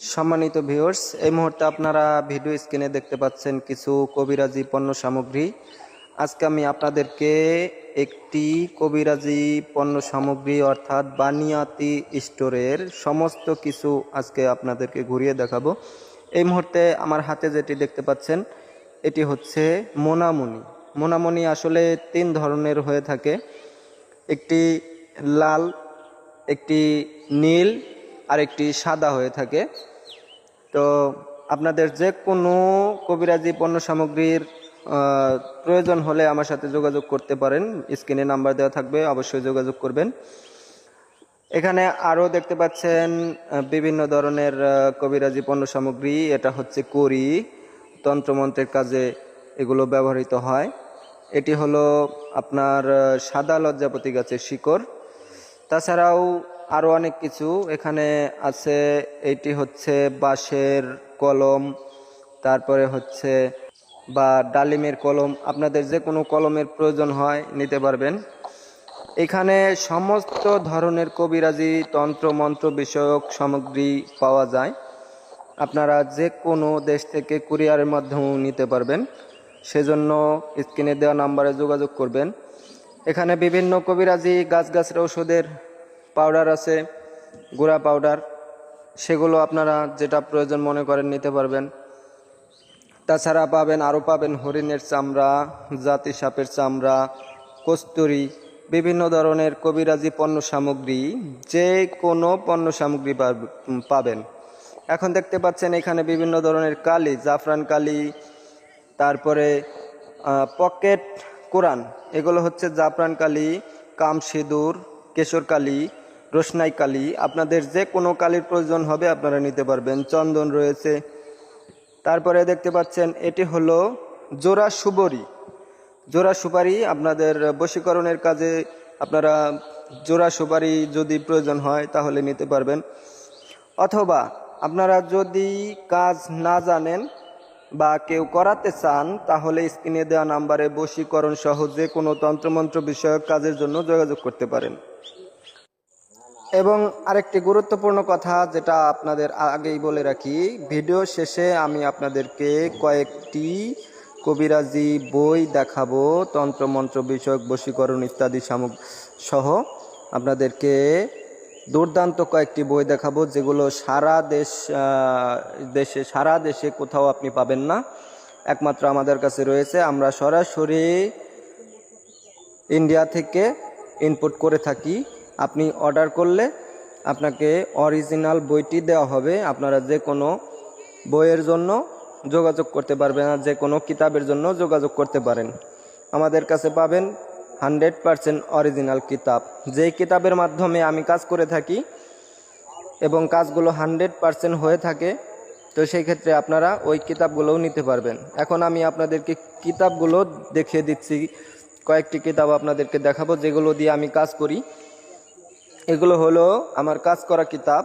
সম্মানিত ভিউয়ার্স, এই মুহূর্তে আপনারা ভিডিও স্ক্রিনে দেখতে পাচ্ছেন কিছু কবিরাজি পণ্য সামগ্রী। আজকে আমি আপনাদেরকে একটি কবিরাজি পণ্য সামগ্রী অর্থাৎ বানিয়াতি স্টোরের সমস্ত কিছু আজকে আপনাদেরকে ঘুরিয়ে দেখাবো। এই মুহূর্তে আমার হাতে যেটি দেখতে পাচ্ছেন, এটি হচ্ছে মোনামণি। মোনামণি আসলে তিন ধরনের হয়ে থাকে। একটি লাল, একটি নীল আর একটি সাদা হয়ে থাকে। তো আপনাদের যে কোনো কবিরাজি পণ্য সামগ্রীর প্রয়োজন হলে আমার সাথে যোগাযোগ করতে পারেন। স্ক্রিনে নাম্বার দেওয়া থাকবে, অবশ্যই যোগাযোগ করবেন। এখানে আরও দেখতে পাচ্ছেন বিভিন্ন ধরনের কবিরাজি পণ্য সামগ্রী। এটা হচ্ছে করি তন্ত্রমন্ত্রের কাজে এগুলো ব্যবহৃত হয়। এটি হলো আপনার সাদা লজ্জাপতি গাছের শিকড়। তাছাড়াও আরও অনেক কিছু। এখানে আছে, এটি হচ্ছে বাঁশের কলম, তারপরে হচ্ছে, বা ডালিমের কলম। আপনাদের যে কোনো কলমের প্রয়োজন হয়, নিতে পারবেন। এখানে সমস্ত ধরনের কবিরাজি, তন্ত্র, মন্ত্র বিষয়ক সামগ্রী পাওয়া যায়। আপনারা যে কোনো দেশ থেকে কুরিয়ারের মাধ্যমেও নিতে পারবেন। সেজন্য স্ক্রিনে দেওয়া নাম্বারে যোগাযোগ করবেন। এখানে বিভিন্ন কবিরাজি গাছগাছরা ওষুধের পাউডার আছে, গুঁড়া পাউডার সেগুলো আপনারা যেটা প্রয়োজন মনে করেন নিতে পারবেন। তাছাড়া পাবেন, আরও পাবেন হরিণের চামড়া জাতি সাপের চামড়া, কস্তুরি, বিভিন্ন ধরনের কবিরাজি পণ্য সামগ্রী, যে কোনো পণ্য সামগ্রী পাব- পাবেন। এখন দেখতে পাচ্ছেন এখানে বিভিন্ন ধরনের কালি, জাফরান কালি, তারপরে পকেট কোরআন এগুলো হচ্ছে জাফরান কালি কাম সিঁদুর কেশর কালি রোশনাই কালি। আপনাদের যে কোনো কালির প্রয়োজন হবে আপনারা নিতে পারবেন। চন্দন রয়েছে। তারপরে দেখতে পাচ্ছেন, এটি হলো জোড়া সুবরি জোড়া সুপারি আপনাদের বশীকরণের কাজে আপনারা জোড়া সুপারি যদি প্রয়োজন হয় তাহলে নিতে পারবেন। অথবা আপনারা যদি কাজ না জানেন বা কেউ করাতে চান, তাহলে স্ক্রিনে দেওয়া নাম্বারে বশীকরণ সহ যে কোনো তন্ত্রমন্ত্র বিষয়ক কাজের জন্য যোগাযোগ করতে পারেন। এবং আরেকটি গুরুত্বপূর্ণ কথা যেটা আপনাদের আগেই বলে রাখি, ভিডিও শেষে আমি আপনাদেরকে কয়েকটি কবিরাজি বই দেখাবো তন্ত্রমন্ত্র বিষয়ক, বশীকরণ ইত্যাদি সামগ্রী সহ আপনাদেরকে দুর্দান্ত কয়েকটি বই দেখাবো, যেগুলো সারা দেশ দেশে, সারা দেশে কোথাও আপনি পাবেন না। একমাত্র আমাদের কাছে রয়েছে, আমরা সরাসরি ইন্ডিয়া থেকে ইনপুট করে থাকি। আপনি অর্ডার করলে আপনাকে অরিজিনাল বইটি দেওয়া হবে। আপনারা যে কোনো বইয়ের জন্য যোগাযোগ করতে পারবেন আর যে কোনো কিতাবের জন্য যোগাযোগ করতে পারেন। আমাদের কাছে পাবেন হান্ড্রেড পারসেন্ট অরিজিনাল কিতাব। যেই কিতাবের মাধ্যমে আমি কাজ করে থাকি এবং কাজগুলো হান্ড্রেড পারসেন্ট হয়ে থাকে, তো সেই ক্ষেত্রে আপনারা ওই কিতাবগুলোও নিতে পারবেন। এখন আমি আপনাদেরকে কিতাবগুলো দেখিয়ে দিচ্ছি। কয়েকটি কিতাব আপনাদেরকে দেখাবো, যেগুলো দিয়ে আমি কাজ করি। এগুলো হলো আমার কাজ করা কিতাব।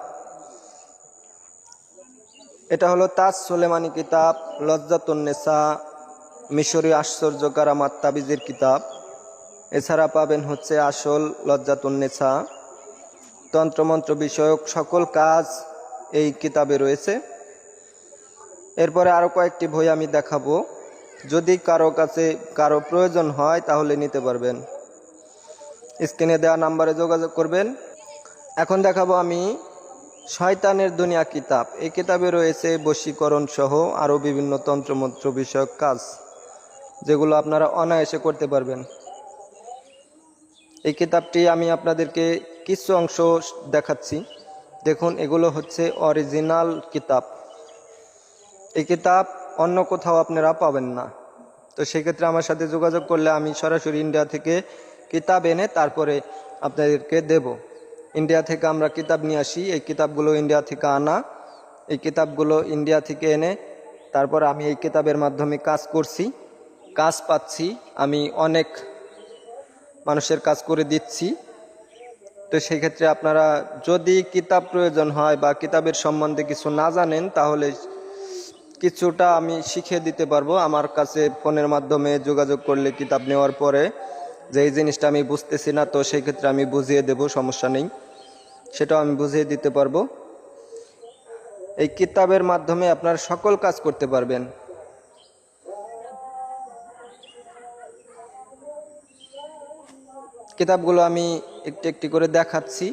এটা হলো তাজ সোলেমানি কিতাব, লজ্জাতুন্নেসা, মিশরীয় আশ্চর্য কারামাত তাবিজের কিতাব। এছাড়া পাবেন হচ্ছে আসল লজ্জাতুন্নেসা। তন্ত্রমন্ত্র বিষয়ক সকল কাজ এই কিতাবে রয়েছে। এরপরে আরও কয়েকটি বই আমি দেখাবো। যদি কারও কাছে কারও প্রয়োজন হয় তাহলে নিতে পারবেন। স্ক্রিনে দেওয়া নাম্বারে যোগাযোগ করবেন। এখন দেখাবো আমি শয়তানের দুনিয়া কিতাব। এই কিতাবে রয়েছে বশীকরণ সহ আরও বিভিন্ন তন্ত্রমন্ত্র বিষয়ক কাজ, যেগুলো আপনারা অনায়াসে করতে পারবেন। এই কিতাবটি আমি আপনাদেরকে কিছু অংশ দেখাচ্ছি। দেখুন, এগুলো হচ্ছে অরিজিনাল কিতাব। এই কিতাব অন্য কোথাও আপনারা পাবেন না। তো সেক্ষেত্রে আমার সাথে যোগাযোগ করলে আমি সরাসরি ইন্ডিয়া থেকে কিতাব এনে তারপরে আপনাদেরকে দেব। ইন্ডিয়া থেকে আমরা কিতাব নিয়ে আসি। এই কিতাবগুলো ইন্ডিয়া থেকে আনা। এই কিতাবগুলো ইন্ডিয়া থেকে এনে তারপর আমি এই কিতাবের মাধ্যমে কাজ করছি। কাজ পাচ্ছি। আমি অনেক মানুষের কাজ করে দিচ্ছি। তো সেই ক্ষেত্রে আপনারা যদি কিতাব প্রয়োজন হয় বা কিতাবের সম্বন্ধে কিছু না জানেন, তাহলে কিছুটা আমি শিখিয়ে দিতে পারব। আমার কাছে ফোনের মাধ্যমে যোগাযোগ করলে কিতাব নেওয়ার পরে যে এই জিনিসটা আমি বুঝতেছি না, তো সেই ক্ষেত্রে আমি বুঝিয়ে দেব, সমস্যা নেই। সেটাও আমি বুঝিয়ে দিতে পারব। এই কিতাবের মাধ্যমে আপনার সকল কাজ করতে পারবেন। কিতাবগুলো আমি একটি একটি করে দেখাচ্ছি।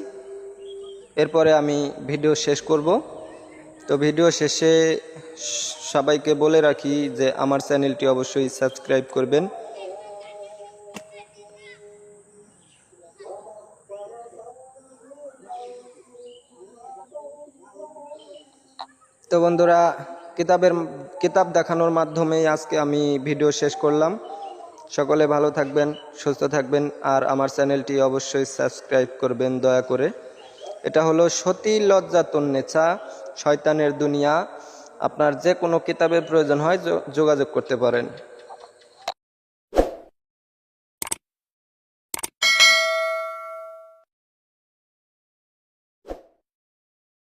এরপরে আমি ভিডিও শেষ করব। তো ভিডিও শেষে সবাইকে বলে রাখি যে আমার চ্যানেলটি অবশ্যই সাবস্ক্রাইব করবেন। তো বন্ধুরা, কিতাবের কিতাব দেখানোর মাধ্যমে আজকে আমি ভিডিও শেষ করলাম। সকলে ভালো থাকবেন, সুস্থ থাকবেন, আর আমার চ্যানেলটি অবশ্যই সাবস্ক্রাইব করবেন দয়া করে। এটা হলো সতী লজ্জাতন নেচা, শয়তানের দুনিয়া। আপনার যে কোনো কিতাবের প্রয়োজন হয় যোগাযোগ করতে পারেন।